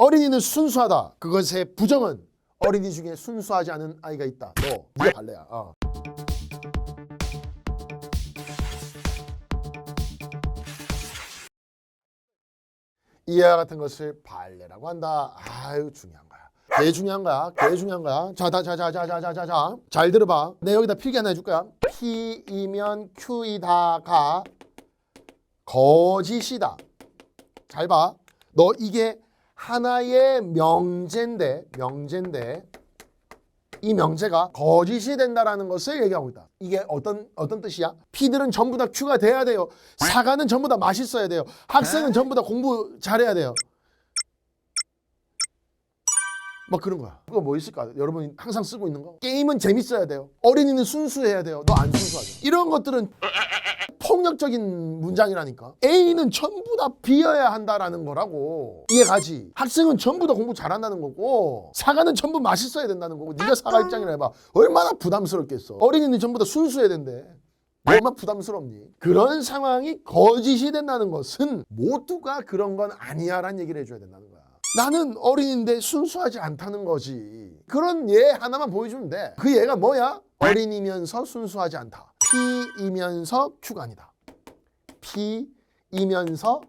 어린이는 순수하다. 그것의 부정은 어린이 중에 순수하지 않은 아이가 있다. 너, 네가 발레야. 어. 이와 같은 것을 발레라고 한다. 아유 중요한 거야. 개 중요한 거야. 개 중요한 거야. 자, 자, 자, 자, 자, 자, 자, 자, 자. 잘 들어봐. 내 여기다 필기 하나 해줄 거야. P이면 Q이다가 거짓이다. 잘 봐. 너 이게 하나의 명제인데, 명제인데, 이 명제가 거짓이 된다라는 것을 얘기하고 있다. 이게 어떤 어떤 뜻이야? P들은 전부 다 Q가 돼야 돼요. 사과는 전부 다 맛있어야 돼요. 학생은 전부 다 공부 잘해야 돼요. 막 그런 거야. 그거 뭐 있을까? 여러분이 항상 쓰고 있는 거. 게임은 재밌어야 돼요. 어린이는 순수해야 돼요. 너 안 순수하죠. 이런 것들은 폭력적인 문장이라니까. A는 전부 다 B여야 한다라는 거라고. 이해가지? 학생은 전부 다 공부 잘한다는 거고 사과는 전부 맛있어야 된다는 거고 네가 사과 입장이라 해봐. 얼마나 부담스럽겠어. 어린이는 전부 다 순수해야 된대. 얼마나 부담스럽니? 그런 상황이 거짓이 된다는 것은 모두가 그런 건 아니야라는 얘기를 해줘야 된다는 거야. 나는 어린인데 순수하지 않다는 거지. 그런 예 하나만 보여주면 돼. 그 예가 뭐야? 어린이면서 순수하지 않다. P이면서 Q가 아니다. P이면서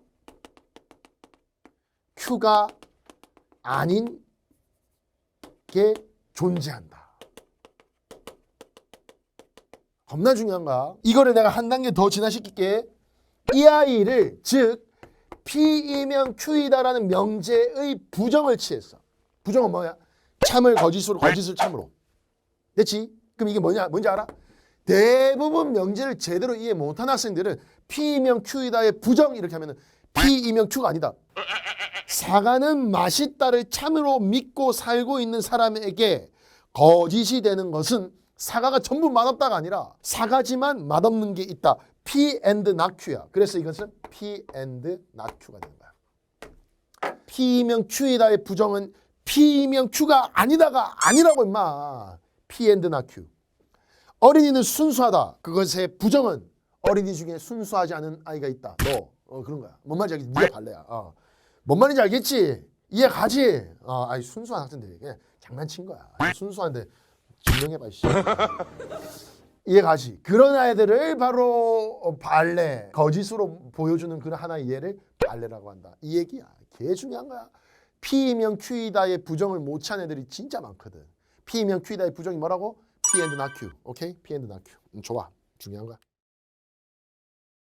Q가 아닌 게 존재한다. 겁나 중요한 거야. 이거를 내가 한 단계 더 진화시킬게. 이 아이를 즉 P이면 Q이다라는 명제의 부정을 취했어. 부정은 뭐야? 참을 거짓으로 거짓을 참으로. 됐지? 그럼 이게 뭐냐? 뭔지 알아? 대부분 명제를 제대로 이해 못한 학생들은 P이면 Q이다의 부정 이렇게 하면 은 P이면 Q가 아니다. 사과는 맛있다를 참으로 믿고 살고 있는 사람에게 거짓이 되는 것은 사과가 전부 맛없다가 아니라 사과지만 맛없는 게 있다. P and not Q야. 그래서 이것은 P and not Q가 되는 거야. P이면 Q이다의 부정은 P이면 Q가 아니다가 아니라고 임마. P and not Q. 어린이는 순수하다. 그것의 부정은 어린이 중에 순수하지 않은 아이가 있다. 너 어, 그런 거야. 뭔 말인지 알겠지? 네가 발레야. 어. 뭔 말인지 알겠지? 이해 가지? 어, 아니 순수한 학생들이 그냥 장난친 거야. 순수한데 증명해봐 씨. 이해 가지? 그런 아이들을 바로 어, 발레 거짓으로 보여주는 그런 하나의 예를 발레라고 한다. 이 얘기야. 개 중요한 거야. P이면 Q이다의 부정을 못 찬 애들이 진짜 많거든. P이면 Q이다의 부정이 뭐라고? P and not Q. 오케이? P and not Q. 음, 좋아. 중요한 거야.